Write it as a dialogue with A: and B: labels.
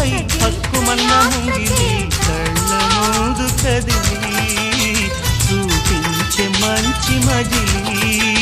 A: కళ్ళపై హక్కుమన్న ముంగిది కదిలి చూపించే మంచి మజిలీ.